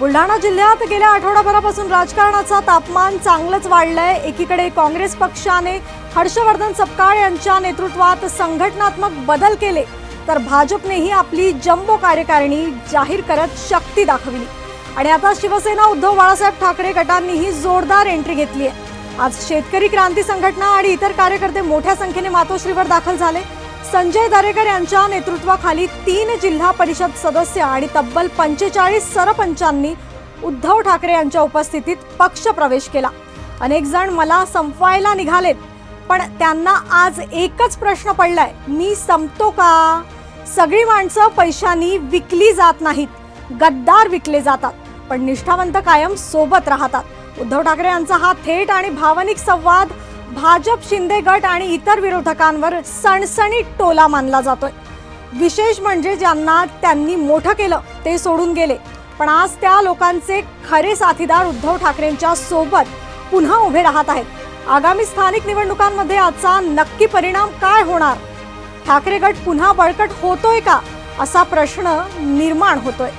बुलढाणा जिल्ह्यात गेल्या आठवडाभरापासून राजकारणाचा तापमान चांगलंच वाढलंय. एकीकडे काँग्रेस पक्षाने हर्षवर्धन सपकाळ यांच्या नेतृत्वात संघटनात्मक बदल केले तर भाजपनेही आपली जम्बो कार्यकारिणी जाहीर करत शक्ती दाखवली. आणि आता शिवसेना उद्धव बाळासाहेब ठाकरे गटांनीही जोरदार एंट्री घेतली आहे आज शेतकरी क्रांती संघटना आणि इतर कार्यकर्ते मोठ्या संख्येने मातोश्रीवर दाखल झाले. संजय दरेकर यांच्या नेतृत्वाखाली तीन जिल्हा परिषद सदस्य आणि तब्बल पंचेचाळीस सरपंचांनी उद्धव ठाकरे यांच्या उपस्थितीत पक्ष प्रवेश केला. अनेक जण मला संपवायला निघालेत पण त्यांना आज एकच प्रश्न पडलाय. मी संपतो का? सगळी माणसं पैशांनी विकली जात नाहीत गद्दार विकले जातात पण निष्ठावंत कायम सोबत राहतात. उद्धव ठाकरे यांचा हा थेट आणि भावनिक संवाद भाजप शिंदे गट आणि इतर विरोधकांवर सणसणीत टोला मानला जातोय. विशेष म्हणजे ज्यांना त्यांनी मोठं केलं ते सोडून गेले. पण आज त्या लोकांचे खरे साथीदार उद्धव ठाकरेंच्या सोबत पुन्हा उभे राहत आहेत. आगामी स्थानिक निवडणुकांमध्ये आजचा नक्की परिणाम काय होणार? ठाकरे गट पुन्हा बळकट होतोय का? असा प्रश्न निर्माण होतोय.